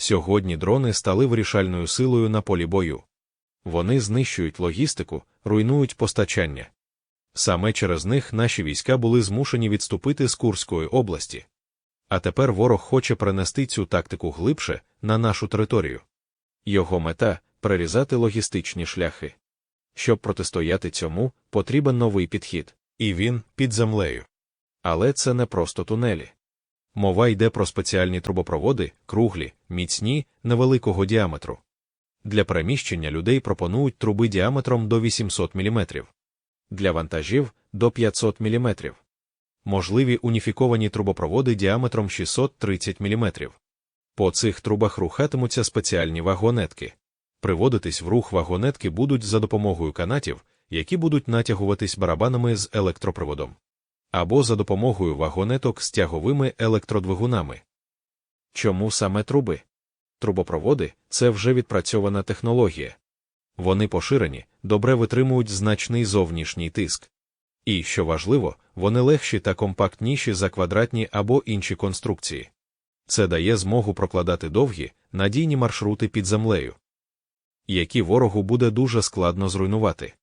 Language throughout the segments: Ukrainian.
Сьогодні дрони стали вирішальною силою на полі бою. Вони знищують логістику, руйнують постачання. Саме через них наші війська були змушені відступити з Курської області. А тепер ворог хоче перенести цю тактику глибше на нашу територію. Його мета перерізати логістичні шляхи. Щоб протистояти цьому, потрібен новий підхід, і він під землею. Але це не просто тунелі. Мова йде про спеціальні трубопроводи, круглі, міцні, невеликого діаметру. Для переміщення людей пропонують труби діаметром до 800 мм, для вантажів до 500 мм. Можливі уніфіковані трубопроводи діаметром 630 мм. По цих трубах рухатимуться спеціальні вагонетки. Приводитись в рух вагонетки будуть за допомогою канатів, які будуть натягуватись барабанами з електроприводом, або за допомогою вагонеток з тяговими електродвигунами. Чому саме труби? Трубопроводи це вже відпрацьована технологія. Вони поширені, добре витримують значний зовнішній тиск. І, що важливо, вони легші та компактніші за квадратні або інші конструкції. Це дає змогу прокладати довгі, надійні маршрути під землею, які ворогу буде дуже складно зруйнувати.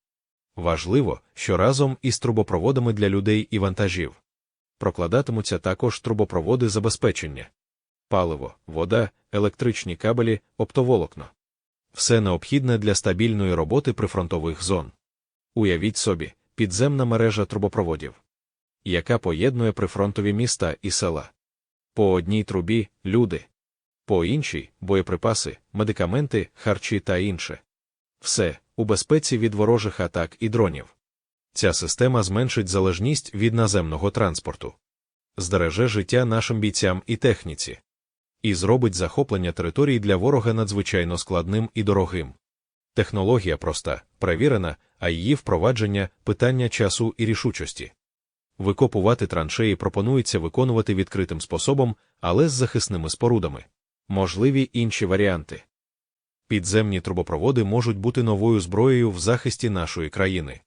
Важливо, що разом із трубопроводами для людей і вантажів прокладатимуться також трубопроводи забезпечення, паливо, вода, електричні кабелі, оптоволокно. Все необхідне для стабільної роботи прифронтових зон. Уявіть собі, підземна мережа трубопроводів, яка поєднує прифронтові міста і села. По одній трубі люди, по іншій боєприпаси, медикаменти, харчі та інше. Все у безпеці від ворожих атак і дронів. Ця система зменшить залежність від наземного транспорту, збереже життя нашим бійцям і техніці, і зробить захоплення територій для ворога надзвичайно складним і дорогим. Технологія проста, перевірена, а її впровадження питання часу і рішучості. Викопувати траншеї пропонується виконувати відкритим способом, але з захисними спорудами. Можливі інші варіанти. Підземні трубопроводи можуть бути новою зброєю в захисті нашої країни.